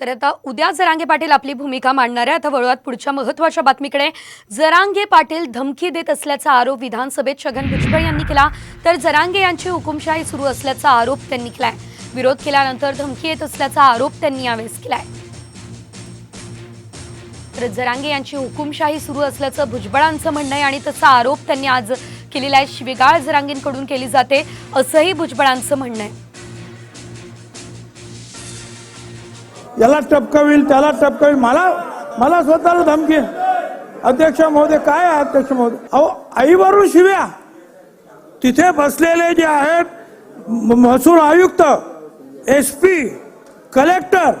तर आता उद्या जरांगे पाटील आपली भूमिका मांडणार आहे आता वळूयात पुढच्या महत्त्वाच्या बातमीकडे. जरांगे पाटील धमकी देत असल्याचा आरोप विधानसभेत छगन भुजबळ यांनी केला. तर जरांगे यांची हुकुमशाही सुरू असल्याचा आरोप त्यांनी केलाय. विरोध केल्यानंतर धमकी येत असल्याचा आरोप त्यांनी यावेळेस केलाय. तर जरांगे यांची हुकुमशाही सुरू असल्याचं भुजबळांचं म्हणणं आहे आणि तसा आरोप त्यांनी आज केलेला आहे. शिवेगाळ जरांगेंकडून केली जाते असंही भुजबळांचं म्हणणं आहे. याला टपकविल त्याला टपकविल मला मला स्वतःला धमकी. अध्यक्ष महोदय काय आहे अध्यक्ष महोदय? अहो आईवरून शिव्या. तिथे बसलेले जे आहेत म- महसूल आयुक्त एस पी कलेक्टर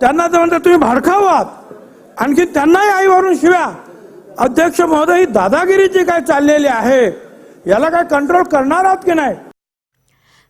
त्यांना तर म्हणतात तुम्ही भाडखाव आहात. आणखी त्यांनाही आईवरून शिव्या. अध्यक्ष महोदय ही दादागिरी जी काय चाललेली आहे? याला काय कंट्रोल करणार आहात की नाही?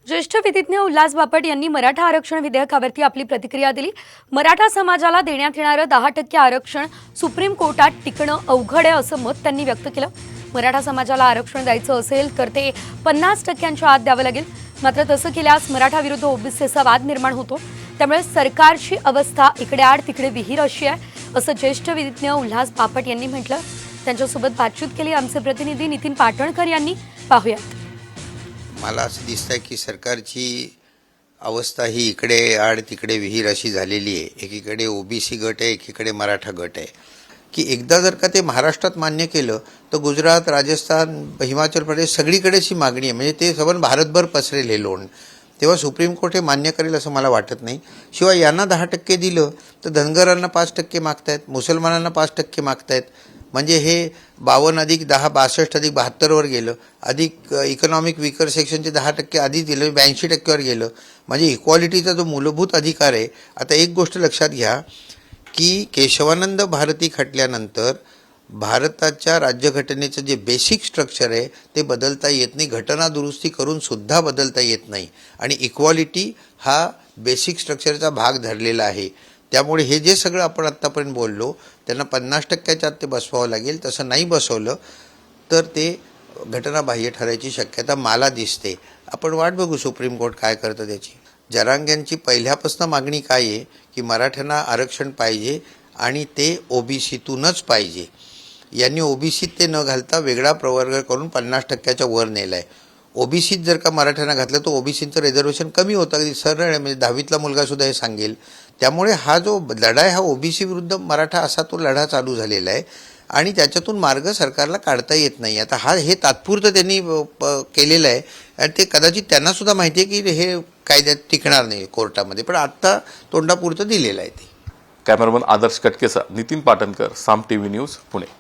ज्येष्ठ विधिज्ञ उल्हास बापट यांनी मराठा आरक्षण विधेयकावरती आपली प्रतिक्रिया दिली. मराठा समाजाला देण्यात येणारं दहा टक्के आरक्षण सुप्रीम कोर्टात टिकणं अवघड आहे असं मत त्यांनी व्यक्त केलं. मराठा समाजाला आरक्षण द्यायचं असेल तर ते पन्नास टक्क्यांच्या आत द्यावं लागेल. मात्र तसं केल्यास मराठा विरुद्ध ओबीसीचा वाद निर्माण होतो. त्यामुळे सरकारची अवस्था इकडे आड तिकडे विहीर अशी आहे असं ज्येष्ठ विधिज्ञ उल्हास बापट यांनी म्हटलं. त्यांच्यासोबत बातचीत केली आमचे प्रतिनिधी नितीन पाटणकर यांनी. पाहूयात. मला असं दिसतंय की सरकारची अवस्था ही इकडे आड तिकडे विहीर अशी झालेली आहे. एकीकडे ओबीसी गट आहे एकीकडे मराठा गट आहे. की एकदा जर का ते महाराष्ट्रात मान्य केलं तर गुजरात राजस्थान हिमाचल प्रदेश सगळीकडेच ही मागणी आहे. म्हणजे ते सबन भारतभर पसरेल हे लोन तेव्हा सुप्रीम कोर्ट हे मान्य करेल असं मला वाटत नाही. शिवाय यांना दहा टक्के दिलं तर धनगरांना पाच टक्के मागतायत मुसलमानांना पाच टक्के मागतायत. म्हणजे हे बावन्न अधिक दहा बासष्ट अधिक बहात्तरवर गेलं. अधिक इकॉनॉमिक विकर सेक्शनचे दहा टक्के आधी दिलं ब्याऐंशी टक्क्यावर गेलं. म्हणजे इक्वालिटीचा जो मूलभूत अधिकार आहे आता एक गोष्ट लक्षात घ्या की केशवानंद भारती खटल्यानंतर भारताच्या राज्यघटनेचं जे बेसिक स्ट्रक्चर आहे ते बदलता येत नाही. घटना दुरुस्ती करून सुद्धा बदलता येत नाही. आणि इक्वालिटी हा बेसिक स्ट्रक्चरचा भाग धरलेला आहे. त्यामुळे हे जे सगळं आपण आत्तापर्यंत बोललो त्यांना पन्नास टक्क्याच्या आत ते बसवावं लागेल. तसं नाही बसवलं तर ते घटनाबाह्य ठरायची शक्यता मला दिसते. आपण वाट बघू सुप्रीम कोर्ट काय करतं त्याची. जरांग्यांची पहिल्यापासून मागणी काय आहे की मराठ्यांना आरक्षण पाहिजे आणि ते ओबीसीतूनच पाहिजे. यांनी ओबीसीत ते न घालता वेगळा प्रवर्ग करून पन्नास टक्क्याच्या वर नेला आहे ओबीसीत जर का मराठ्यांना घातलं तर ओबीसीचं रिझर्वेशन कमी होतं. अगदी सरळ म्हणजे दहावीतला मुलगा सुद्धा हे सांगेल. त्यामुळे हा जो लढा आहे हा ओबीसी विरुद्ध मराठा असा तो लढा चालू झालेला आहे. आणि त्याच्यातून मार्ग सरकारला काढता येत नाही. आता हा हे तात्पुरतं त्यांनी प- केलेलं आहे. आणि ते कदाचित त्यांनासुद्धा माहिती आहे की हे कायद्यात टिकणार नाही कोर्टामध्ये. पण आत्ता तोंडापुरतं दिलेलं आहे ते. Cameraman Adarsh कटकेचा Nitin Patankar Saam T V news Pune.